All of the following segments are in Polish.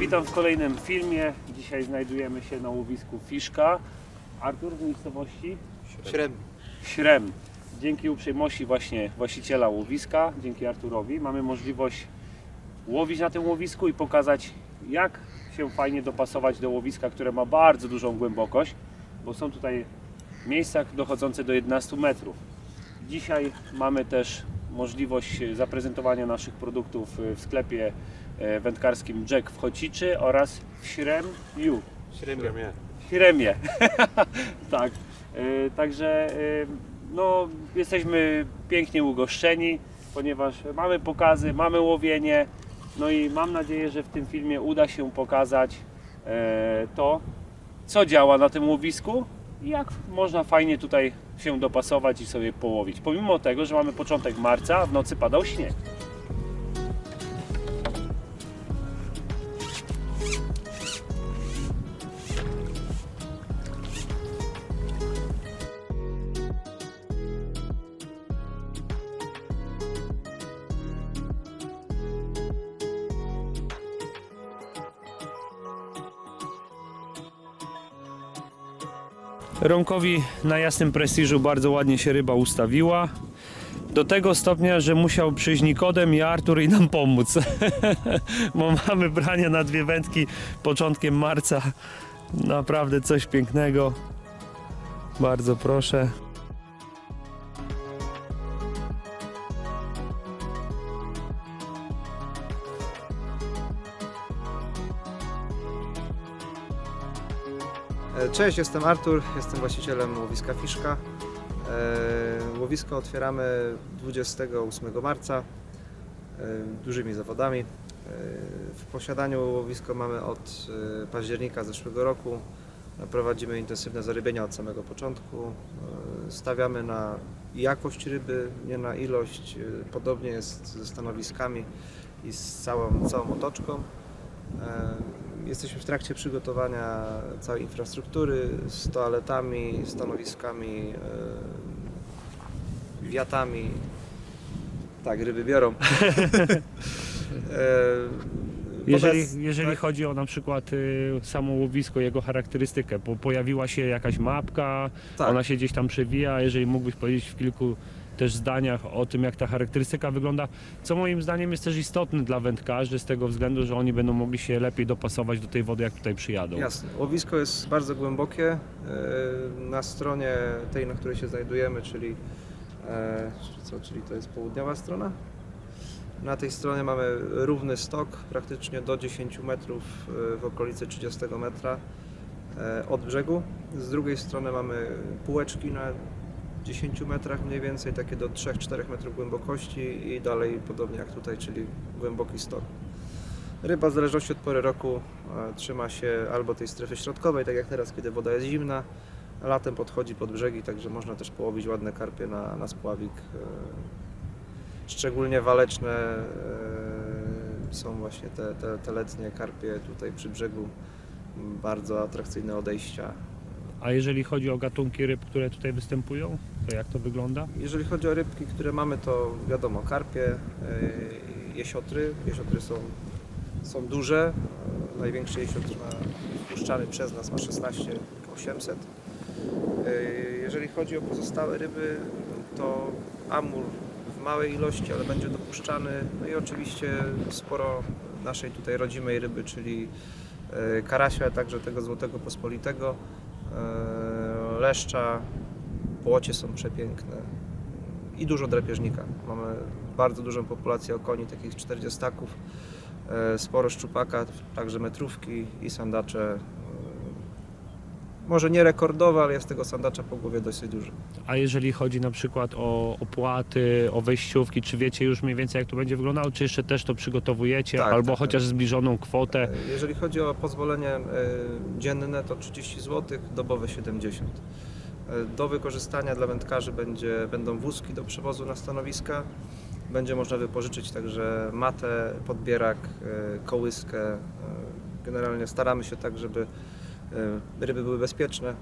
Witam w kolejnym filmie. Dzisiaj znajdujemy się na łowisku Fiszka. Artur z miejscowości Średni. Śrem. Dzięki uprzejmości właśnie właściciela łowiska, dzięki Arturowi, mamy możliwość łowić na tym łowisku i pokazać jak się fajnie dopasować do łowiska, które ma bardzo dużą głębokość, bo są tutaj miejsca dochodzące do 11 metrów. Dzisiaj mamy też możliwość zaprezentowania naszych produktów w sklepie wędkarskim Jack w Chociczy oraz w Śrem Ju. Średnia. Śremie. tak. E, Także e, no, jesteśmy pięknie ugoszczeni, ponieważ mamy pokazy, mamy łowienie. No i mam nadzieję, że w tym filmie uda się pokazać e, to, co działa na tym łowisku i jak można fajnie tutaj się dopasować i sobie połowić. Pomimo tego, że mamy początek marca, w nocy padał śnieg. Romkowi na jasnym prestiżu bardzo ładnie się ryba ustawiła. Do tego stopnia, że musiał przyjść Nikodem i Artur i nam pomóc. Bo mamy branie na dwie wędki początkiem marca. Naprawdę coś pięknego. Bardzo proszę. Cześć, jestem Artur, jestem właścicielem łowiska Fiszka. E, Łowisko otwieramy 28 marca e, dużymi zawodami. E, W posiadaniu łowisko mamy od października zeszłego roku. Prowadzimy intensywne zarybienia od samego początku. Stawiamy na jakość ryby, nie na ilość. Podobnie jest ze stanowiskami i z całą, całą otoczką. Jesteśmy w trakcie przygotowania całej infrastruktury z toaletami, stanowiskami, e, wiatami. Tak, ryby biorą. E, Jeżeli, jeżeli tak? chodzi o na przykład y, samo łowisko, jego charakterystykę, bo pojawiła się jakaś mapka, Tak. ona się gdzieś tam przewija, jeżeli mógłbyś powiedzieć w kilku też zdaniach o tym, jak ta charakterystyka wygląda, co moim zdaniem jest też istotne dla wędkarzy z tego względu, że oni będą mogli się lepiej dopasować do tej wody, jak tutaj przyjadą. Jasne. Łowisko jest bardzo głębokie. E, Na stronie tej, na której się znajdujemy, czyli, e, co, czyli to jest południowa strona. Na tej stronie mamy równy stok, praktycznie do 10 metrów, e, w okolicy 30 metra od brzegu. Z drugiej strony mamy półeczki na 10 metrach mniej więcej, takie do 3-4 metrów głębokości i dalej podobnie jak tutaj, czyli głęboki stok. Ryba w zależności od pory roku e, trzyma się albo tej strefy środkowej, tak jak teraz, kiedy woda jest zimna, latem podchodzi pod brzegi, także można też połowić ładne karpie na, na spławik. e, Szczególnie waleczne e, są właśnie te, te, te letnie karpie tutaj przy brzegu. Bardzo atrakcyjne odejścia. A jeżeli chodzi o gatunki ryb, które tutaj występują, to jak to wygląda? Jeżeli chodzi o rybki, które mamy, to wiadomo, karpie, e, jesiotry. Jesiotry są, są duże. Największy jesiotr ma, wpuszczany przez nas ma 16 800. E, Jeżeli chodzi o pozostałe ryby, to amur w małej ilości, ale będzie dopuszczany. No i oczywiście sporo naszej tutaj rodzimej ryby, czyli e, karasia, a także tego złotego pospolitego, leszcza, płocie są przepiękne i dużo drapieżnika. Mamy bardzo dużą populację okoni, takich 40 e, sporo szczupaka, także metrówki i sandacze. Może nie rekordowe, ale jest tego sandacza po głowie dosyć dużo. A jeżeli chodzi na przykład o opłaty, o wejściówki, czy wiecie już mniej więcej jak to będzie wyglądało, czy jeszcze też to przygotowujecie, Tak, albo tak, chociaż zbliżoną kwotę? E, Jeżeli chodzi o pozwolenie e, dzienne, to 30 zł, dobowe 70. E, Do wykorzystania dla wędkarzy będzie, będą wózki do przewozu na stanowiska. Będzie można wypożyczyć także matę, podbierak, kołyskę. Generalnie staramy się tak, żeby ryby były bezpieczne.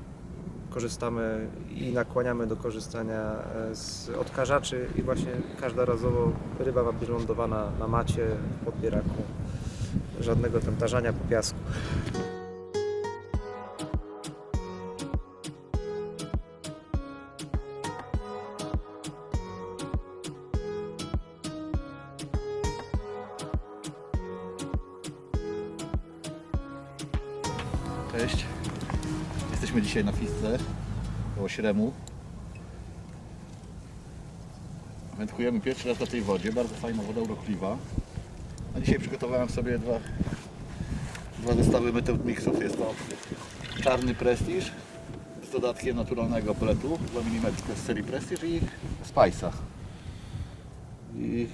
Korzystamy i nakłaniamy do korzystania e, z odkażaczy i właśnie każdorazowo ryba ma być lądowana na macie, w podbieraku. żadnego tam tarzania po piasku. Cześć. Jesteśmy dzisiaj na Fisce koło Śremu. Wędkujemy pierwszy raz na tej wodzie. Bardzo fajna woda urokliwa. A dzisiaj przygotowałem sobie dwa, dwa zestawy Method Mixów. Jest to czarny Prestige z dodatkiem naturalnego pletu 2 mm z serii Prestige i Spice'a. I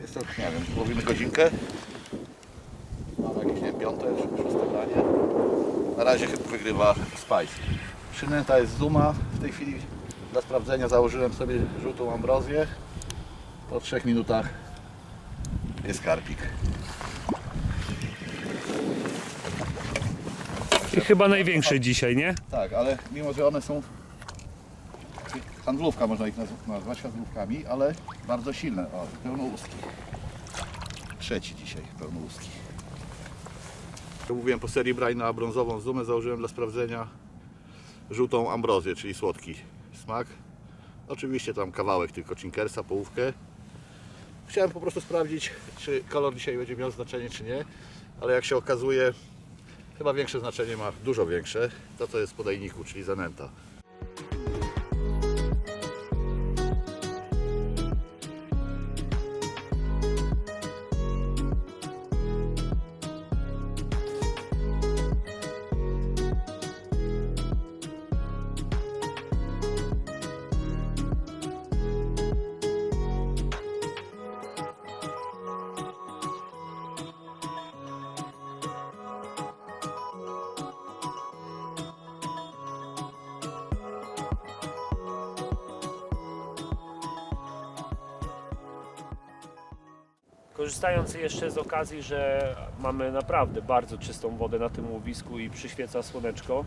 jest to, nie wiem, połowimy godzinkę. Mam jakieś, nie wiem, piąte, szóste danie. Na razie wygrywa Spice. Przynęta jest Zuma. W tej chwili dla sprawdzenia założyłem sobie żółtą ambrozję. Po 3 minutach jest karpik. I chyba największy dzisiaj, nie? Tak, ale mimo, że one są handlówka można ich naz- nazwać handlówkami, ale bardzo silne. O, pełnołuski. Trzeci dzisiaj pełnołuski. Mówiłem po serii braj na brązową zumę założyłem dla sprawdzenia żółtą ambrozję, czyli słodki smak. Oczywiście tam kawałek tylko cinkersa, połówkę. Chciałem po prostu sprawdzić, czy kolor dzisiaj będzie miał znaczenie, czy nie, ale jak się okazuje, chyba większe znaczenie ma, dużo większe, to co jest w podajniku, czyli zanęta. Korzystając jeszcze z okazji, że mamy naprawdę bardzo czystą wodę na tym łowisku i przyświeca słoneczko,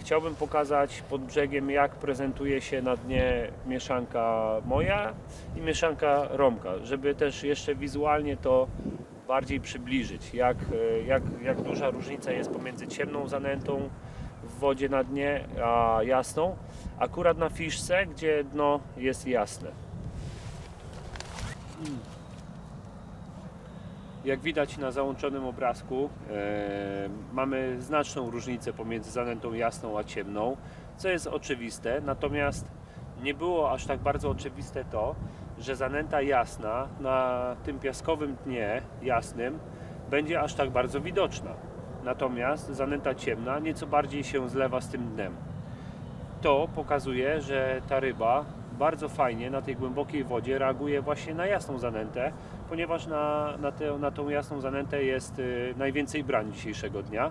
chciałbym pokazać pod brzegiem, jak prezentuje się na dnie mieszanka moja i mieszanka Romka, żeby też jeszcze wizualnie to bardziej przybliżyć, jak, jak, jak duża różnica jest pomiędzy ciemną zanętą w wodzie na dnie, a jasną, akurat na fiszce, gdzie dno jest jasne. Jak widać na załączonym obrazku, e, mamy znaczną różnicę pomiędzy zanętą jasną a ciemną, co jest oczywiste, natomiast nie było aż tak bardzo oczywiste to, że zanęta jasna na tym piaskowym dnie jasnym będzie aż tak bardzo widoczna. Natomiast zanęta ciemna nieco bardziej się zlewa z tym dnem. To pokazuje, że ta ryba bardzo fajnie na tej głębokiej wodzie reaguje właśnie na jasną zanętę, ponieważ na, na, tę, na tą jasną zanętę jest y, najwięcej brań dzisiejszego dnia.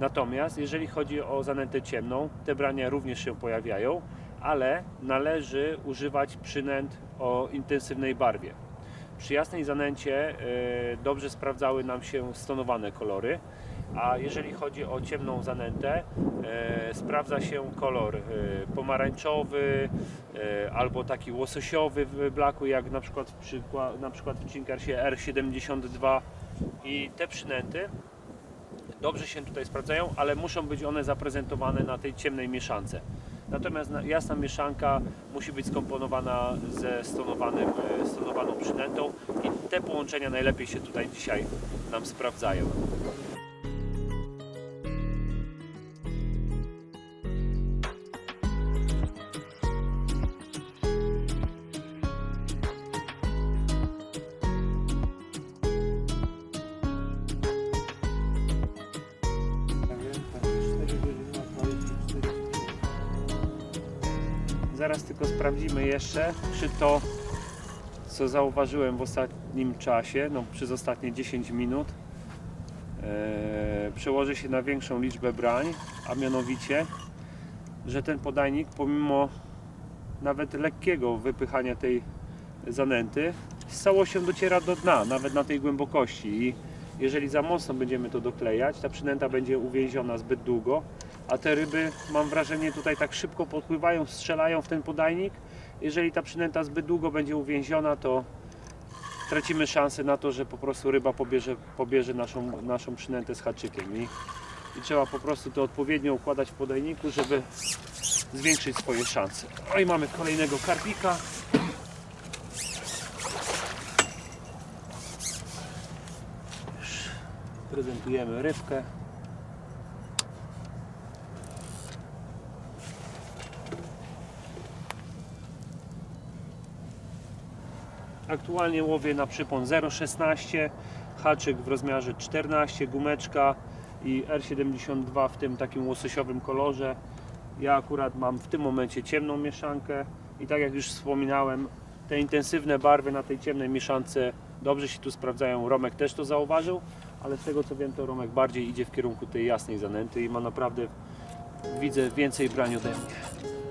Natomiast jeżeli chodzi o zanętę ciemną, te brania również się pojawiają, ale należy używać przynęt o intensywnej barwie. Przy jasnej zanęcie y, dobrze sprawdzały nam się stonowane kolory, a jeżeli chodzi o ciemną zanętę, sprawdza się kolor e, pomarańczowy e, albo taki łososiowy w blaku, jak na przykład przykła- na przykład w Cinkersie R72 i te przynęty dobrze się tutaj sprawdzają, ale muszą być one zaprezentowane na tej ciemnej mieszance. Natomiast na- jasna mieszanka musi być skomponowana ze stonowanym, e, stonowaną przynętą i te połączenia najlepiej się tutaj dzisiaj nam sprawdzają. Sprawdzimy jeszcze, czy to, co zauważyłem w ostatnim czasie, no przez ostatnie 10 minut, e, przełoży się na większą liczbę brań, a mianowicie, że ten podajnik pomimo nawet lekkiego wypychania tej zanęty, z całością dociera do dna, nawet na tej głębokości. I jeżeli za mocno będziemy to doklejać, ta przynęta będzie uwięziona zbyt długo, a te ryby, mam wrażenie, tutaj tak szybko podpływają, strzelają w ten podajnik. Jeżeli ta przynęta zbyt długo będzie uwięziona, to tracimy szansę na to, że po prostu ryba pobierze, pobierze naszą, naszą przynętę z haczykiem i, i trzeba po prostu to odpowiednio układać w podajniku, żeby zwiększyć swoje szanse. No i mamy kolejnego karpika. Prezentujemy rybkę. Aktualnie łowię na przypon 0,16, haczyk w rozmiarze 14, gumeczka i R72 w tym takim łososiowym kolorze. Ja akurat mam w tym momencie ciemną mieszankę i tak jak już wspominałem, te intensywne barwy na tej ciemnej mieszance dobrze się tu sprawdzają. Romek też to zauważył, ale z tego co wiem to Romek bardziej idzie w kierunku tej jasnej zanęty i ma naprawdę widzę więcej brań ode mnie.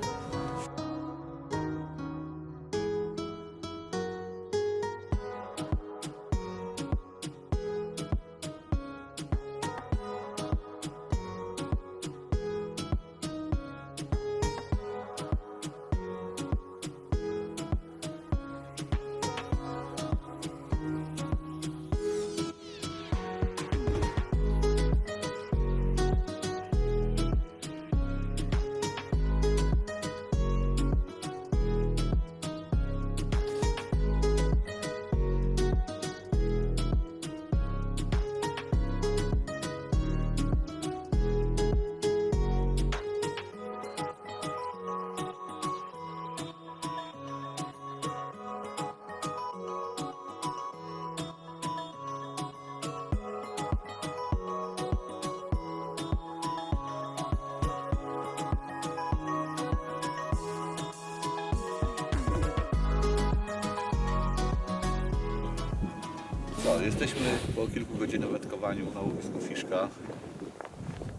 Co, jesteśmy po kilku godzinach wędkowaniu na łowisku Fiszka.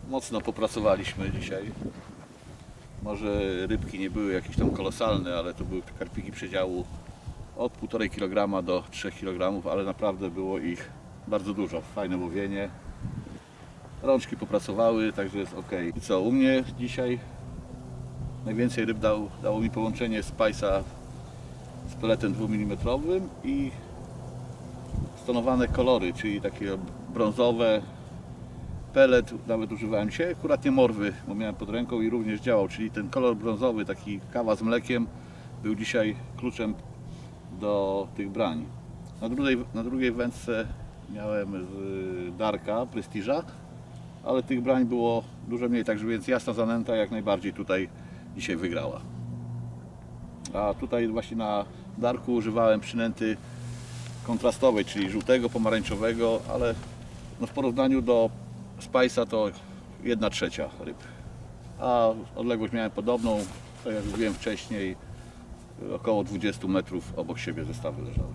Mocno popracowaliśmy dzisiaj. Może rybki nie były jakieś tam kolosalne, ale to były karpiki przedziału od 1,5 kg do 3 kg, ale naprawdę było ich bardzo dużo. Fajne łowienie. Rączki popracowały, także jest ok. I co, u mnie dzisiaj najwięcej ryb dał, dało mi połączenie Spice'a z peletem 2 mm i stonowane kolory, czyli takie brązowe. Pelet nawet używałem dzisiaj, akurat nie morwy, bo miałem pod ręką i również działał, czyli ten kolor brązowy, taki kawa z mlekiem był dzisiaj kluczem do tych brań. Na drugiej, na drugiej wędce miałem z Darka, Prestiża, ale tych brań było dużo mniej, także więc jasna zanęta jak najbardziej tutaj dzisiaj wygrała. A tutaj właśnie na Darku używałem przynęty kontrastowej, czyli żółtego, pomarańczowego, ale no w porównaniu do Spice'a to 1 trzecia ryb. A odległość miałem podobną, tak jak mówiłem wcześniej, około 20 metrów obok siebie zestawy leżały.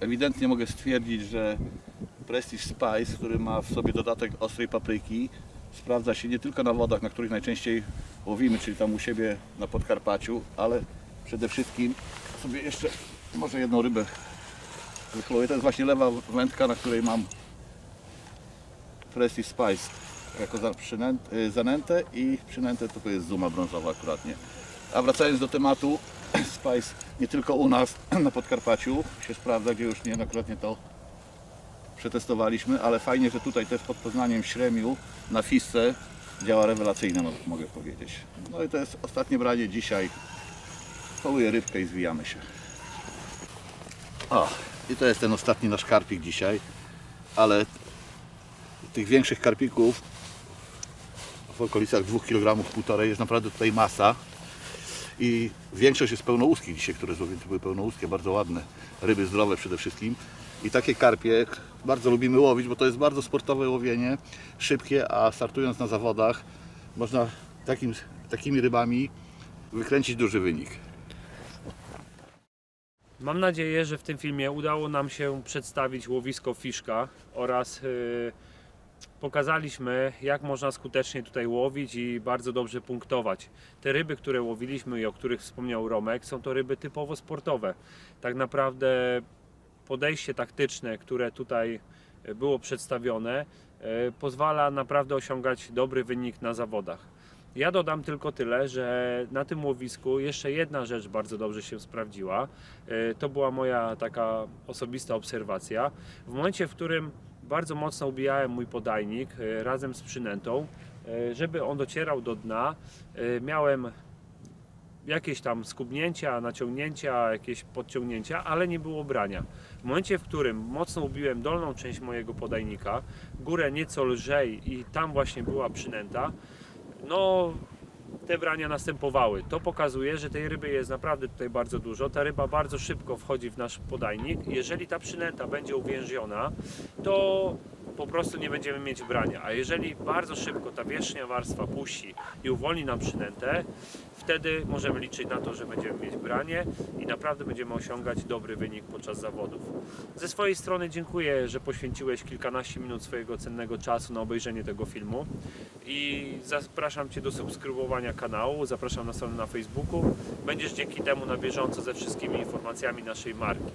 Ewidentnie mogę stwierdzić, że Prestige Spice, który ma w sobie dodatek ostrej papryki, sprawdza się nie tylko na wodach, na których najczęściej łowimy, czyli tam u siebie na Podkarpaciu, ale przede wszystkim sobie jeszcze może jedną rybę. To jest właśnie lewa wędka, na której mam Prestige Spice jako za- przynęt, y, zanętę i przynętę to jest zuma brązowa akuratnie. A wracając do tematu, Spice nie tylko u nas na Podkarpaciu się sprawdza, gdzie już niejednokrotnie to przetestowaliśmy, ale fajnie, że tutaj też pod Poznaniem Śremiu na Fisce działa rewelacyjnie, mogę powiedzieć. No i to jest ostatnie branie dzisiaj. Poluję rybkę i zwijamy się. O, i to jest ten ostatni nasz karpik dzisiaj, ale tych większych karpików w okolicach 2 kg półtorej jest naprawdę tutaj masa. I większość jest pełnołuskich dzisiaj, które złowiłem, to były pełnołuskie, bardzo ładne, ryby zdrowe przede wszystkim. I takie karpie bardzo lubimy łowić, bo to jest bardzo sportowe łowienie, szybkie, a startując na zawodach można takim, takimi rybami wykręcić duży wynik. Mam nadzieję, że w tym filmie udało nam się przedstawić łowisko Fiszka oraz yy, pokazaliśmy, jak można skutecznie tutaj łowić i bardzo dobrze punktować. Te ryby, które łowiliśmy i o których wspomniał Romek, są to ryby typowo sportowe. Tak naprawdę podejście taktyczne, które tutaj było przedstawione, yy, pozwala naprawdę osiągać dobry wynik na zawodach. Ja dodam tylko tyle, że na tym łowisku jeszcze jedna rzecz bardzo dobrze się sprawdziła. E, To była moja taka osobista obserwacja. W momencie, w którym bardzo mocno ubijałem mój podajnik e, razem z przynętą, e, żeby on docierał do dna, miałem jakieś tam skubnięcia, naciągnięcia, jakieś podciągnięcia, ale nie było brania. W momencie, w którym mocno ubiłem dolną część mojego podajnika, górę nieco lżej i tam właśnie była przynęta, no te brania następowały. To pokazuje, że tej ryby jest naprawdę tutaj bardzo dużo. Ta ryba bardzo szybko wchodzi w nasz podajnik. Jeżeli ta przynęta będzie uwięziona, to po prostu nie będziemy mieć brania. A jeżeli bardzo szybko ta wierzchnia warstwa puści i uwolni nam przynętę, wtedy możemy liczyć na to, że będziemy mieć branie i naprawdę będziemy osiągać dobry wynik podczas zawodów. Ze swojej strony dziękuję, że poświęciłeś kilkanaście minut swojego cennego czasu na obejrzenie tego filmu i zapraszam Cię do subskrybowania kanału, zapraszam na stronę na Facebooku. Będziesz dzięki temu na bieżąco ze wszystkimi informacjami naszej marki.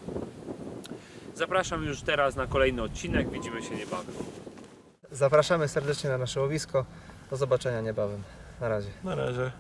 Zapraszam już teraz na kolejny odcinek, widzimy się niebawem. Zapraszamy serdecznie na nasze łowisko. Do zobaczenia niebawem. Na razie. Na razie.